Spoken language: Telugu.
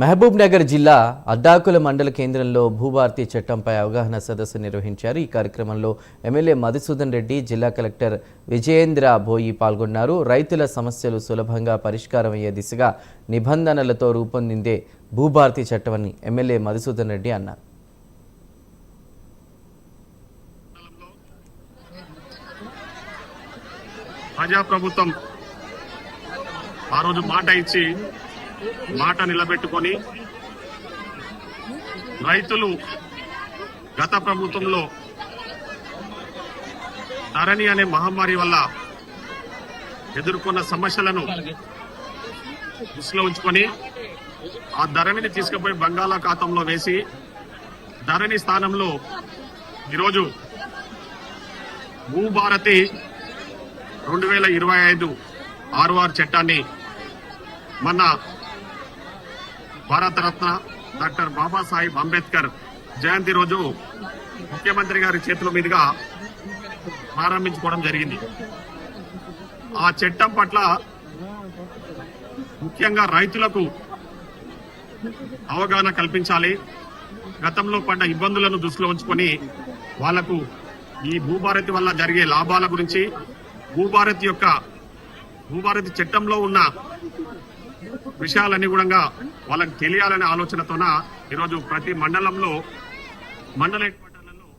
మహబూబ్ నగర్ జిల్లా అడ్డాకుల మండల కేంద్రంలో భూభారతి చట్టంపై అవగాహన సదస్సు నిర్వహించారు. ఈ కార్యక్రమంలో ఎమ్మెల్యే మధుసూదన్ రెడ్డి జిల్లా కలెక్టర్ విజయేంద్ర భోయి పాల్గొన్నారు. రైతుల సమస్యలు సులభంగా పరిష్కారం అయ్యే దిశగా నిబంధనలతో రూపొందిందే భూభారతి చట్టమని ఎమ్మెల్యే మధుసూదన్ రెడ్డి అన్నారు. ప్రజాప్రభుత్వం ఆ రోజు మాట ఇచ్చి మాట నిలబెట్టుకొని రైతులు గత ప్రభుత్వంలో ధరణి అనే మహమ్మారి వల్ల ఎదుర్కొన్న సమస్యలను దృష్టిలో ఉంచుకొని ఆ ధరణిని తీసుకుపోయి బంగాళాఖాతంలో వేసి ధరణి స్థానంలో ఈరోజు భూభారతి రెండు వేల ఇరవై ఐదు ఆర్ఆర్ చట్టాన్ని మన భారతరత్న డాక్టర్ బాబాసాహెబ్ అంబేద్కర్ జయంతి రోజు ముఖ్యమంత్రి గారి చేతుల మీదుగా ప్రారంభించుకోవడం జరిగింది. ఆ చట్టం పట్ల ముఖ్యంగా రైతులకు అవగాహన కల్పించాలి. గతంలో పడ్డ ఇబ్బందులను దృష్టిలో ఉంచుకొని వాళ్ళకు ఈ భూభారతి వల్ల జరిగే లాభాల గురించి భూభారతి యొక్క భూభారతి చట్టంలో ఉన్న విషయాలన్నీ కూడా వాళ్ళకి తెలియాలనే ఆలోచనతోన ఈరోజు ప్రతి మండలంలో మండల